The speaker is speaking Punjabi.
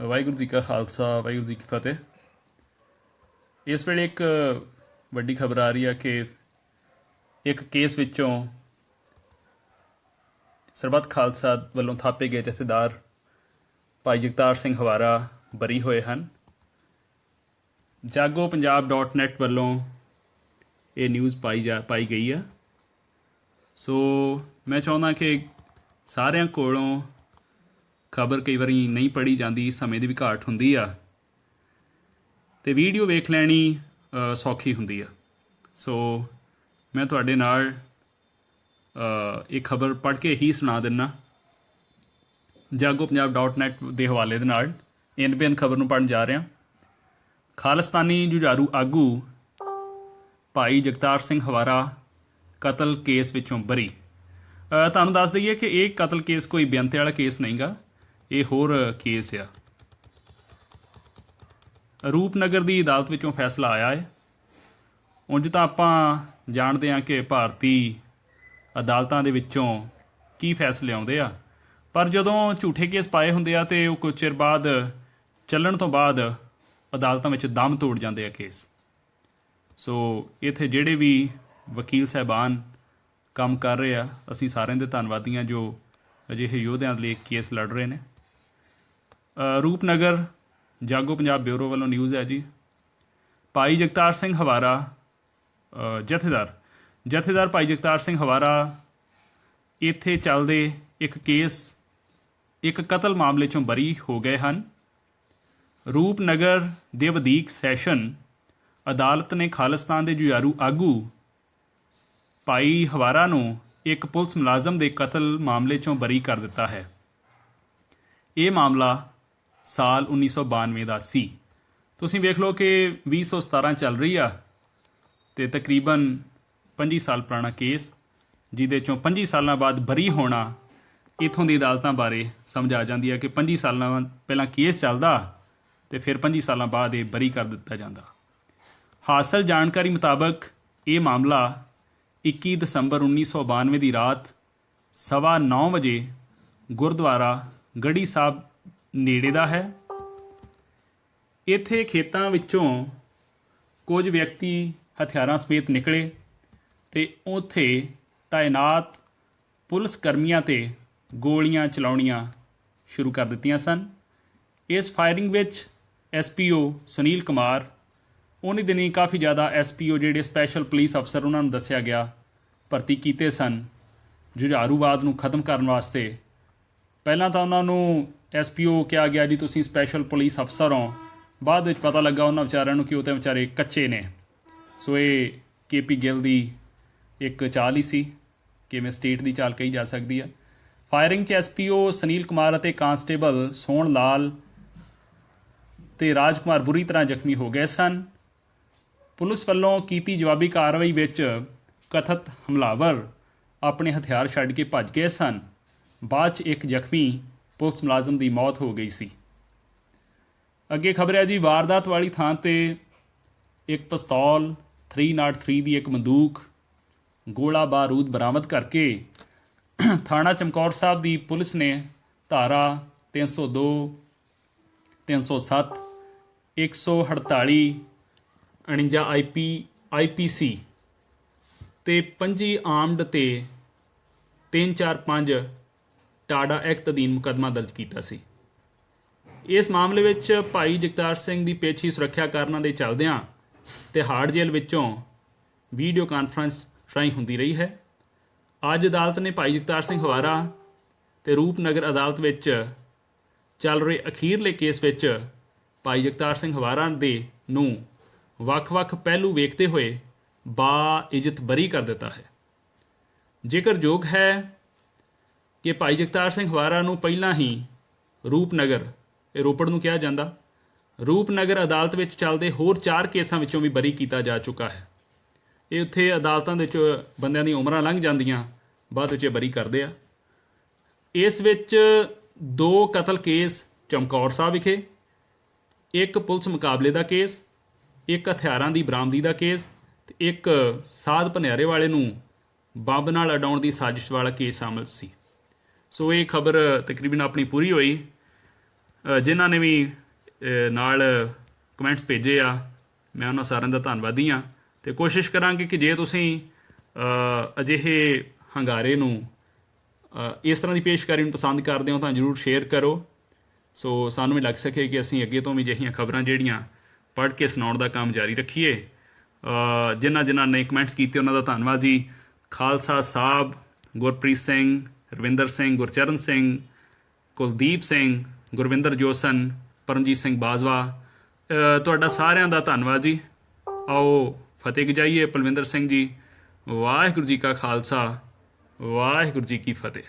ਵਾਹਿਗੁਰੂ ਜੀ ਕਾ ਖਾਲਸਾ, ਵਾਹਿਗੁਰੂ ਜੀ ਕੀ ਫਤਿਹ। ਇਸ ਵੇਲੇ ਇੱਕ ਵੱਡੀ ਖਬਰ ਆ ਰਹੀ ਆ ਕਿ ਇੱਕ ਕੇਸ ਵਿੱਚੋਂ ਸਰਬੱਤ ਖਾਲਸਾ ਵੱਲੋਂ ਥਾਪੇ ਗਏ ਜਥੇਦਾਰ ਭਾਈ ਜਗਤਾਰ ਸਿੰਘ ਹਵਾਰਾ ਬਰੀ ਹੋਏ ਹਨ। jagopunjab.net ਵੱਲੋਂ ਇਹ ਨਿਊਜ਼ ਪਾਈ ਜਾ, ਪਾਈ ਗਈ ਆ। ਸੋ ਮੈਂ ਚਾਹੁੰਦਾ ਕਿ ਸਾਰਿਆਂ ਕੋਲੋਂ ਖਬਰ ਕਈ ਵਾਰੀ ਨਹੀਂ ਪੜੀ ਜਾਂਦੀ, ਸਮੇਂ ਦੀ ਵੀ ਘਾਟ ਹੁੰਦੀ ਆ। ਤੇ ਵੀਡੀਓ ਵੇਖ ਲੈਣੀ ਸੌਖੀ ਹੁੰਦੀ ਆ। ਸੋ ਮੈਂ ਤੁਹਾਡੇ ਨਾਲ ਇਹ ਖਬਰ ਪੜ੍ਹ ਕੇ ਹੀ ਸੁਣਾ ਦਿੰਨਾ। jagopunjab.net ਦੇ ਹਵਾਲੇ ਦੇ ਨਾਲ ਇਨਬੀਐਨ ਖਬਰ ਨੂੰ ਪੜ੍ਹਨ ਜਾ ਰਿਹਾ। ਖਾਲਿਸਤਾਨੀ ਜੁਝਾਰੂ ਆਗੂ ਭਾਈ ਜਗਤਾਰ ਸਿੰਘ ਹਵਾਰਾ ਕਤਲ ਕੇਸ ਵਿੱਚੋਂ ਬਰੀ। ਤੁਹਾਨੂੰ ਦੱਸ ਦਈਏ ਕਿ ਇਹ ਕਤਲ ਕੇਸ ਕੋਈ ਬੇਅੰਤੇ ਵਾਲਾ ਕੇਸ ਨਹੀਂਗਾ। ਇਹ ਹੋਰ ਕੇਸ ਆ। ਰੂਪਨਗਰ ਦੀ ਅਦਾਲਤ ਵਿੱਚੋਂ ਫੈਸਲਾ ਆਇਆ ਹੈ ਉਂਝ ਤਾਂ ਆਪਾਂ ਜਾਣਦੇ ਹਾਂ ਕਿ ਭਾਰਤੀ ਅਦਾਲਤਾਂ ਦੇ ਵਿੱਚੋਂ ਕੀ ਫੈਸਲੇ ਆਉਂਦੇ ਆ। ਪਰ ਜਦੋਂ ਝੂਠੇ ਕੇਸ ਪਾਏ ਹੁੰਦੇ ਆ ਤੇ ਉਹ ਕੁਝ ਚਿਰ ਬਾਅਦ ਚੱਲਣ ਤੋਂ ਬਾਅਦ ਅਦਾਲਤਾਂ ਵਿੱਚ ਦਮ ਤੋੜ ਜਾਂਦੇ ਆ ਕੇਸ। ਸੋ ਇੱਥੇ ਜਿਹੜੇ ਵੀ ਵਕੀਲ ਸਹਿਬਾਨ ਕੰਮ ਕਰ ਰਹੇ ਆ, ਅਸੀਂ ਸਾਰਿਆਂ ਦੇ ਧੰਨਵਾਦੀ ਹਾਂ ਜੋ ਅਜਿਹੇ ਯੋਧਿਆਂ ਲਈ ਕੇਸ ਲੜ ਰਹੇ ਨੇ। ਰੂਪਨਗਰ, ਜਾਗੋ ਪੰਜਾਬ ਬਿਊਰੋ ਵੱਲੋਂ ਨਿਊਜ਼ ਹੈ ਜੀ। ਭਾਈ ਜਗਤਾਰ ਸਿੰਘ ਹਵਾਰਾ ਜਥੇਦਾਰ। ਜਥੇਦਾਰ ਭਾਈ ਜਗਤਾਰ ਸਿੰਘ ਹਵਾਰਾ, ਇੱਥੇ ਚੱਲਦੇ ਇੱਕ ਕੇਸ, ਇੱਕ ਕਤਲ ਮਾਮਲੇ ਚੋਂ ਬਰੀ ਹੋ ਗਏ ਹਨ। ਰੂਪਨਗਰ ਦੇ ਵਧੀਕ ਸੈਸ਼ਨ ਅਦਾਲਤ ਨੇ ਖਾਲਿਸਤਾਨ ਦੇ ਜੁਝਾਰੂ ਆਗੂ ਭਾਈ ਹਵਾਰਾ ਨੂੰ ਇੱਕ ਪੁਲਿਸ ਮੁਲਾਜ਼ਮ ਦੇ ਕਤਲ ਮਾਮਲੇ ਚੋਂ ਬਰੀ ਕਰ ਦਿੱਤਾ ਹੈ। ਇਹ ਮਾਮਲਾ ਸਾਲ 1992 ਦਾ ਸੀ। ਤੁਸੀਂ ਵੇਖ ਲਓ ਕਿ 2017 ਚੱਲ ਰਹੀ ਆ ਤੇ ਤਕਰੀਬਨ 25 ਸਾਲ ਪੁਰਾਣਾ ਕੇਸ, ਜਿਹਦੇ ਚੋਂ 25 ਸਾਲਾਂ ਬਾਅਦ ਬਰੀ ਹੋਣਾ, ਇਥੋਂ ਦੀ ਅਦਾਲਤਾਂ ਬਾਰੇ ਸਮਝ ਆ ਜਾਂਦੀ ਹੈ ਕਿ 25 ਸਾਲਾਂ ਪਹਿਲਾਂ ਕੇਸ ਚੱਲਦਾ ਤੇ ਫਿਰ 25 ਸਾਲਾਂ ਬਾਅਦ ਇਹ ਬਰੀ ਕਰ ਦਿੱਤਾ ਜਾਂਦਾ। ਹਾਸਲ ਜਾਣਕਾਰੀ ਮੁਤਾਬਕ ਇਹ ਮਾਮਲਾ 21 ਦਸੰਬਰ 1992 ਦੀ ਰਾਤ ਸਵਾ 9 ਵਜੇ ਗੁਰਦੁਆਰਾ ਗੜੀ ਸਾਹਿਬ ਨੇੜੇ ਦਾ ਹੈ। ਇੱਥੇ ਖੇਤਾਂ ਵਿੱਚੋਂ ਕੁਝ ਵਿਅਕਤੀ ਹਥਿਆਰਾਂ ਸਮੇਤ ਨਿਕਲੇ ਤੇ ਉੱਥੇ ਤਾਇਨਾਤ ਪੁਲਿਸ ਕਰਮੀਆਂ ਤੇ ਗੋਲੀਆਂ ਚਲਾਉਣੀਆਂ ਸ਼ੁਰੂ ਕਰ ਦਿੱਤੀਆਂ ਸਨ। ਇਸ ਫਾਇਰਿੰਗ ਵਿੱਚ ਐਸਪੀਓ ਸੁਨੀਲ ਕੁਮਾਰ, ਉਹਨੇ ਦਿਨੀ ਕਾਫੀ ਜ਼ਿਆਦਾ ਐਸਪੀਓ ਜਿਹੜੇ ਸਪੈਸ਼ਲ ਪੁਲਿਸ ਅਫਸਰ ਉਹਨਾਂ ਨੂੰ ਦੱਸਿਆ ਗਿਆ, ਭਰਤੀ ਕੀਤੇ ਸਨ। ਜੁਝਾਰੂਵਾਦ ਨੂੰ ਖਤਮ ਕਰਨ ਵਾਸਤੇ। ਪਹਿਲਾਂ ਤਾਂ ਉਹਨਾਂ ਨੂੰ ਐਸਪੀਓ ਕਿਹਾ ਗਿਆ ਜੀ, ਤੁਸੀਂ ਸਪੈਸ਼ਲ ਪੁਲਿਸ ਅਫਸਰ ਹੋ। ਬਾਅਦ ਵਿੱਚ ਪਤਾ ਲੱਗਾ ਉਹਨਾਂ ਵਿਚਾਰਿਆਂ ਨੂੰ ਕਿ ਉਹ ਤੇ ਵਿਚਾਰੇ ਕੱਚੇ ਨੇ। ਸੋ ਇਹ ਕੇਪੀ ਗਿੱਲ ਦੀ ਇੱਕ ਚਾਲ ਹੀ ਸੀ, ਕਿਵੇਂ ਸਟੇਟ ਦੀ ਚਾਲ ਕਹੀ ਜਾ ਸਕਦੀ ਹੈ ਫਾਇਰਿੰਗ 'ਚ ਐਸਪੀਓ ਸੁਨੀਲ ਕੁਮਾਰ ਅਤੇ ਕਾਂਸਟੇਬਲ ਸੋਹਣ ਲਾਲ ਤੇ ਰਾਜਕੁਮਾਰ ਬੁਰੀ ਤਰ੍ਹਾਂ ਜ਼ਖਮੀ ਹੋ ਗਏ ਸਨ। ਪੁਲਿਸ ਵੱਲੋਂ ਕੀਤੀ ਜਵਾਬੀ ਕਾਰਵਾਈ ਵਿੱਚ ਕਥਿਤ ਹਮਲਾਵਰ ਆਪਣੇ ਹਥਿਆਰ ਛੱਡ ਕੇ ਭੱਜ ਗਏ ਸਨ। ਬਾਅਦ 'ਚ ਇੱਕ ਜ਼ਖਮੀ ਪੁਲਿਸ ਮੁਲਾਜ਼ਮ ਦੀ ਮੌਤ ਹੋ ਗਈ ਸੀ। ਅੱਗੇ ਖਬਰ ਹੈ ਜੀ, ਵਾਰਦਾਤ ਵਾਲੀ ਥਾਂ ਤੇ ਇੱਕ ਪਿਸਤੌਲ 303 ਦੀ ਇੱਕ ਬੰਦੂਕ ਗੋਲਾ ਬਾਰੂਦ ਬਰਾਮਦ ਕਰਕੇ ਥਾਣਾ ਚਮਕੌਰ ਸਾਹਿਬ ਦੀ ਪੁਲਿਸ ਨੇ ਧਾਰਾ 302 307 148 49 ਆਈਪੀ ਆਈਪੀਸੀ ਤੇ 25 ਆਰਮਡ ਤੇ 345 ਟਾਡਾ ਐਕਟ ਅਧੀਨ ਮੁਕੱਦਮਾ ਦਰਜ ਕੀਤਾ ਸੀ। ਇਸ ਮਾਮਲੇ ਵਿੱਚ ਭਾਈ ਜਗਤਾਰ ਸਿੰਘ ਦੀ ਪੇਸ਼ੀ ਸੁਰੱਖਿਆ ਕਾਰਨਾਂ ਦੇ ਚੱਲਦਿਆਂ ਤਿਹਾੜ ਜੇਲ੍ਹ ਵਿੱਚੋਂ ਵੀਡੀਓ ਕਾਨਫਰੰਸ ਰਾਹੀਂ ਹੁੰਦੀ ਰਹੀ ਹੈ। ਅੱਜ ਅਦਾਲਤ ਨੇ ਭਾਈ ਜਗਤਾਰ ਸਿੰਘ ਹਵਾਰਾ ਤੇ ਰੂਪਨਗਰ ਅਦਾਲਤ ਵਿੱਚ ਚੱਲ ਰਹੇ ਅਖੀਰਲੇ ਕੇਸ ਵਿੱਚ ਭਾਈ ਜਗਤਾਰ ਸਿੰਘ ਹਵਾਰਾ ਦੇ ਨੂੰ ਵੱਖ-ਵੱਖ ਪਹਿਲੂ ਵੇਖਦੇ ਹੋਏ ਬਾ ਇੱਜ਼ਤ ਬਰੀ ਕਰ ਦਿੱਤਾ ਹੈ। ਜੇਕਰ ਯੋਗ ਹੈ ਕਿ ਭਾਈ ਜਗਤਾਰ ਸਿੰਘ ਹਵਾਰਾ ਨੂੰ ਪਹਿਲਾਂ ਹੀ ਰੂਪਨਗਰ, ਇਹ ਰੋਪੜ ਨੂੰ ਕਿਹਾ ਜਾਂਦਾ, ਰੂਪਨਗਰ ਅਦਾਲਤ ਵਿੱਚ ਚੱਲਦੇ ਹੋਰ 4 ਕੇਸਾਂ ਵਿੱਚੋਂ ਵੀ ਬਰੀ ਕੀਤਾ ਜਾ ਚੁੱਕਾ ਹੈ। ਇਹ ਉੱਥੇ ਅਦਾਲਤਾਂ ਦੇ ਵਿੱਚ ਬੰਦਿਆਂ ਦੀਆਂ ਉਮਰਾਂ ਲੰਘ ਜਾਂਦੀਆਂ, ਬਾਅਦ ਵਿੱਚ ਇਹ ਬਰੀ ਕਰਦੇ ਆ। ਇਸ ਵਿੱਚ ਦੋ ਕਤਲ ਕੇਸ ਚਮਕੌਰ ਸਾਹਿਬ ਵਿਖੇ, ਇੱਕ ਪੁਲਿਸ ਮੁਕਾਬਲੇ ਦਾ ਕੇਸ, ਇੱਕ ਹਥਿਆਰਾਂ ਦੀ ਬਰਾਮਦੀ ਦਾ ਕੇਸ, ਤੇ ਇੱਕ ਸਾਧ ਭਨਿਆਰੇ ਵਾਲੇ ਨੂੰ ਬੰਬ ਨਾਲ ਅਡਾਉਣ ਦੀ ਸਾਜ਼ਿਸ਼ ਵਾਲਾ ਕੇਸ ਸ਼ਾਮਲ ਸੀ। ਸੋ ਇਹ ਖਬਰ ਤਕਰੀਬਨ ਆਪਣੀ ਪੂਰੀ ਹੋਈ। ਜਿਨ੍ਹਾਂ ਨੇ ਵੀ ਨਾਲ ਕਮੈਂਟਸ ਭੇਜੇ ਆ, ਮੈਂ ਉਹਨਾਂ ਸਾਰਿਆਂ ਦਾ ਧੰਨਵਾਦੀ ਹਾਂ ਤੇ ਕੋਸ਼ਿਸ਼ ਕਰਾਂਗੇ ਕਿ ਜੇ ਤੁਸੀਂ ਅਜਿਹੇ ਹੰਗਾਰੇ ਨੂੰ ਇਸ ਤਰ੍ਹਾਂ ਦੀ ਪੇਸ਼ਕਾਰੀ ਨੂੰ ਪਸੰਦ ਕਰਦੇ ਹੋ ਤਾਂ ਜਰੂਰ ਸ਼ੇਅਰ ਕਰੋ। ਸੋ ਸਾਨੂੰ ਵੀ ਲੱਗ ਸਕੇ ਕਿ ਅਸੀਂ ਅੱਗੇ ਤੋਂ ਵੀ ਅਜਿਹੀਆਂ ਖਬਰਾਂ ਜਿਹੜੀਆਂ ਪੜ੍ਹ ਕੇ ਸੁਣਾਉਣ ਦਾ ਕੰਮ ਜਾਰੀ ਰੱਖੀਏ। ਜਿਨ੍ਹਾਂ ਜਿਨ੍ਹਾਂ ਨੇ ਕਮੈਂਟਸ ਕੀਤੇ, ਉਹਨਾਂ ਦਾ ਧੰਨਵਾਦ ਜੀ। ਖਾਲਸਾ ਸਾਹਿਬ, ਗੁਰਪ੍ਰੀਤ ਸਿੰਘ ਰਵਿੰਦਰ ਸਿੰਘ, ਗੁਰਚਰਨ ਸਿੰਘ, ਕੁਲਦੀਪ ਸਿੰਘ, ਗੁਰਵਿੰਦਰ ਜੋਸਨ, ਪਰਮਜੀਤ ਸਿੰਘ ਬਾਜਵਾ। ਤੁਹਾਡਾ ਸਾਰਿਆਂ ਦਾ ਧੰਨਵਾਦ ਜੀ। ਆਓ, ਫਤਿਹ ਗਜਾਈਏ ਪਲਵਿੰਦਰ ਸਿੰਘ ਜੀ। ਵਾਹਿਗੁਰੂ ਜੀ ਕਾ ਖਾਲਸਾ। ਵਾਹਿਗੁਰੂ ਜੀ ਕੀ ਫਤਿਹ।